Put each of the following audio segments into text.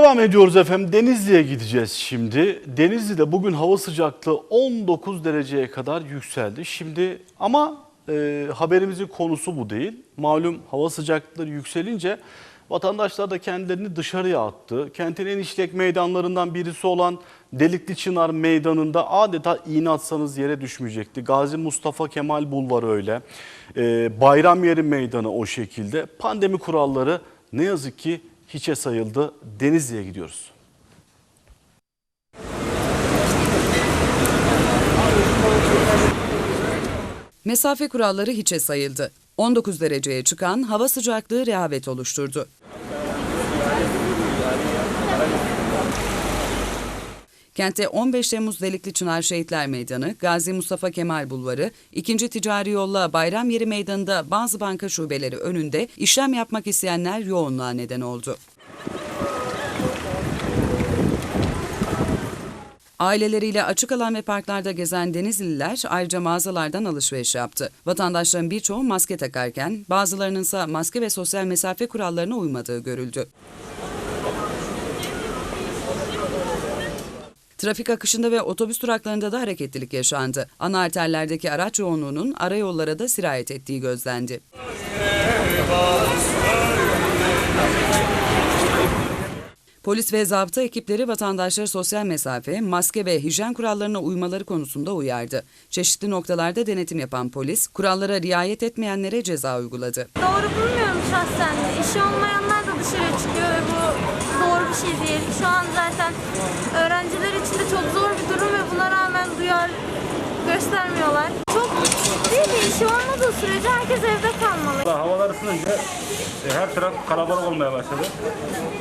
Devam ediyoruz efendim. Denizli'ye gideceğiz şimdi. Denizli'de bugün hava sıcaklığı 19 dereceye kadar yükseldi. Şimdi ama e, haberimizin konusu bu değil. Malum hava sıcaklıkları yükselince vatandaşlar da kendilerini dışarıya attı. Kentin en işlek meydanlarından birisi olan Delikli Çınar Meydanı'nda adeta iğne atsanız yere düşmeyecekti. Gazi Mustafa Kemal Bulvarı öyle. E, Bayram Yeri Meydanı o şekilde. Pandemi kuralları ne yazık ki hiçe sayıldı. Denizli'ye gidiyoruz. Mesafe kuralları hiçe sayıldı. 19 dereceye çıkan hava sıcaklığı rehavet oluşturdu. Kentte 15 Temmuz Delikli Çınar Şehitler Meydanı, Gazi Mustafa Kemal Bulvarı, 2. Ticari Yolla Bayram Yeri Meydanı'nda bazı banka şubeleri önünde işlem yapmak isteyenler yoğunluğa neden oldu. Aileleriyle açık alan ve parklarda gezen Denizliler ayrıca mağazalardan alışveriş yaptı. Vatandaşların birçoğu maske takarken bazılarının ise maske ve sosyal mesafe kurallarına uymadığı görüldü. Trafik akışında ve otobüs duraklarında da hareketlilik yaşandı. Ana arterlerdeki araç yoğunluğunun ara yollara da sirayet ettiği gözlendi. Polis ve zabıta ekipleri vatandaşları sosyal mesafe, maske ve hijyen kurallarına uymaları konusunda uyardı. Çeşitli noktalarda denetim yapan polis, kurallara riayet etmeyenlere ceza uyguladı. Doğru bulmuyorum şahsen. İşi olmayanlar da dışarı çıkıyor ve bu doğru bir şey değil. Şu an zaten öğrenciler için de çok zor bir durum ve buna rağmen duyar göstermiyorlar. De işi olmadığı sürece herkes evde kalmalı. Havalar ısınınca e, her taraf kalabalık olmaya başladı.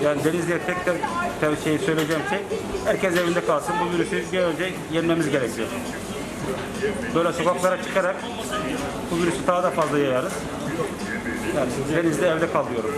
Yani Denizli'ye tek tek tek şey söyleyeceğim şey, herkes evinde kalsın. Bu virüsü bir önce yenmemiz gerekiyor. Böyle sokaklara çıkarak bu virüsü daha da fazla yayarız. Yani Denizli evde kal diyorum.